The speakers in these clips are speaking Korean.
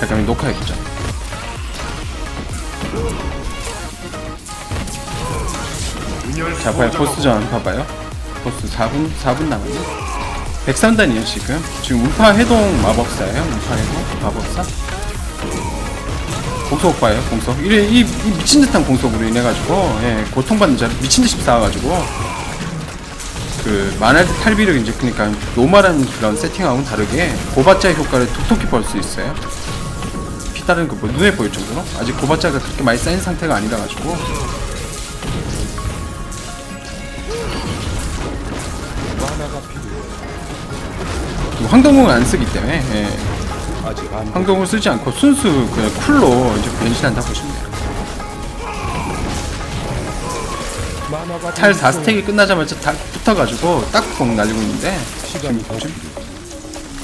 잠깐만 녹화해보자 자 봐요 보스전 봐봐요. 보스 4분 4분 남았네. 103단이에요 지금. 지금 우파 해동 마법사예요 우파 해동 마법사. 공속 봐요 공속 이, 이, 이 미친 듯한 공속으로 인해 가지고 예, 고통받는 자를 미친 듯이 쌓아가지고 그 만화의 탈비를 이제 그러니까 노멀한 그런 세팅하고는 다르게 고바자의 효과를 톡톡히 볼수 있어요. 피 따르는 거뭐 눈에 보일 정도로? 아직 고바자가 그렇게 많이 쌓인 상태가 아니라 가지고. 뭐 황동공을 안 쓰기 때문에 예, 아직 안 황동을 쓰지 않고 순수 그냥 쿨로 이제 변신한다 보시면 돼요. 탈 4스택이 끝나자마자 다 붙어가지고 딱봉 날리고 있는데. 시간이 더 필요해.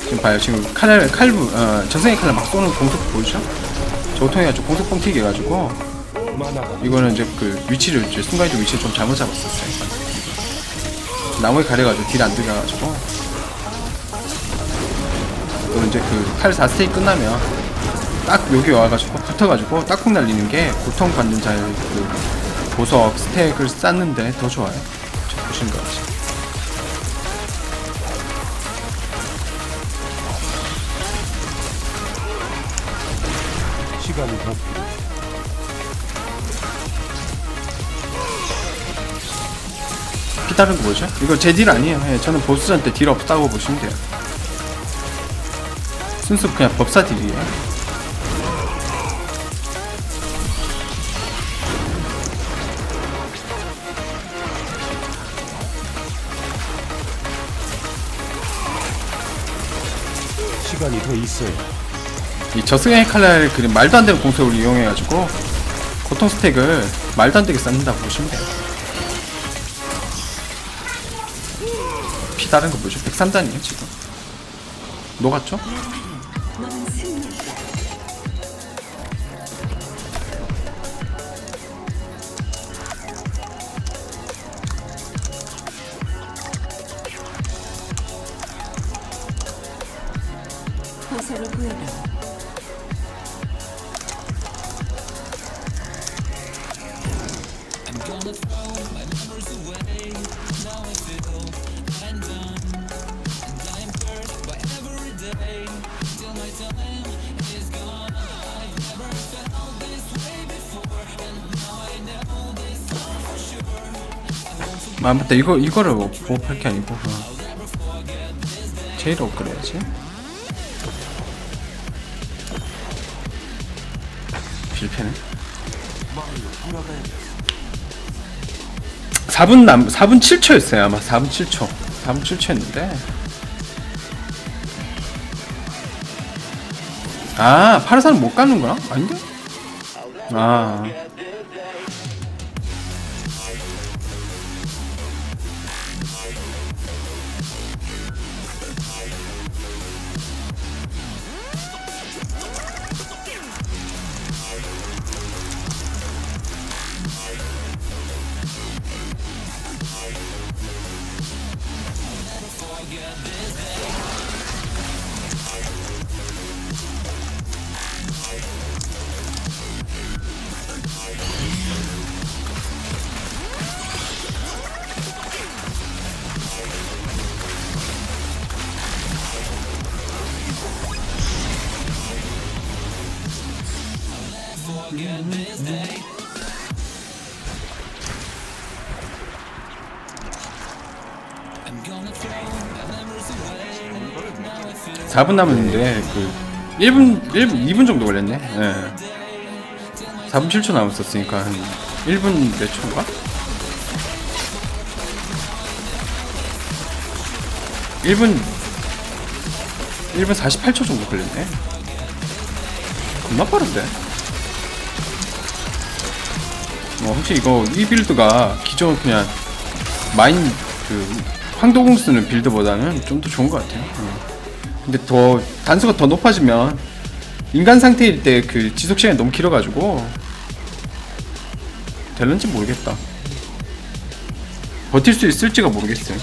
지금 봐요 지금 칼날 칼부 어, 저승의 칼날 막 쏘는 공속 보이죠? 저거 통해 가지고 공속 뻥튀기 해가지고 이거는 이제 그 위치를 이제 순간이동 위치를 좀 잘못 잡았었어요. 나무에 가려가지고 딜 안 들어가가지고 또 이제 그칼 4스테이 끝나면 딱 여기 와가지고 붙어가지고 딱콩 날리는 게 고통받는 자의 그 보석 스택을 쌓는데 더 좋아요. 저 보시는 것. 시 피 다른 거 뭐죠? 이거 제 딜 아니에요. 예, 저는 보스전 때딜 없다고 보시면 돼요. 순수 그냥 법사 딜이에요. 시간이 더 있어야 이 저승의 칼날 그 말도 안 되는 공속을 이용해가지고 고통 스택을 말도 안 되게 쌓는다고 보시면 돼요. 다른 거 뭐죠? 103단이에요 지금. 녹았죠? 호세를 구해라. 아 맞다. 이거 이거를 뭐 보호할 게 아니고 그 제일 업그레이지. 빌패네 4분 남 4분 7초였어요 아마. 4분 7초. 4분 7초였는데. 아 파르사는 못 가는구나? 아닌데? 아 사분 남았는데 그 1분 1분 2분 정도 걸렸네. 예. 4분 7초 남았었으니까 한 1분 몇 초인가? 1분 1분 48초 정도 걸렸네. 겁나 빠른데. 뭐 혹시 이거 이 빌드가 기존 그냥 마인 그 황도공 쓰는 빌드보다는 좀 더 좋은 것 같아요. 어. 근데 더 단수가 더 높아지면 인간 상태일 때 그 지속 시간이 너무 길어가지고 될런지 모르겠다. 버틸 수 있을지가 모르겠어요.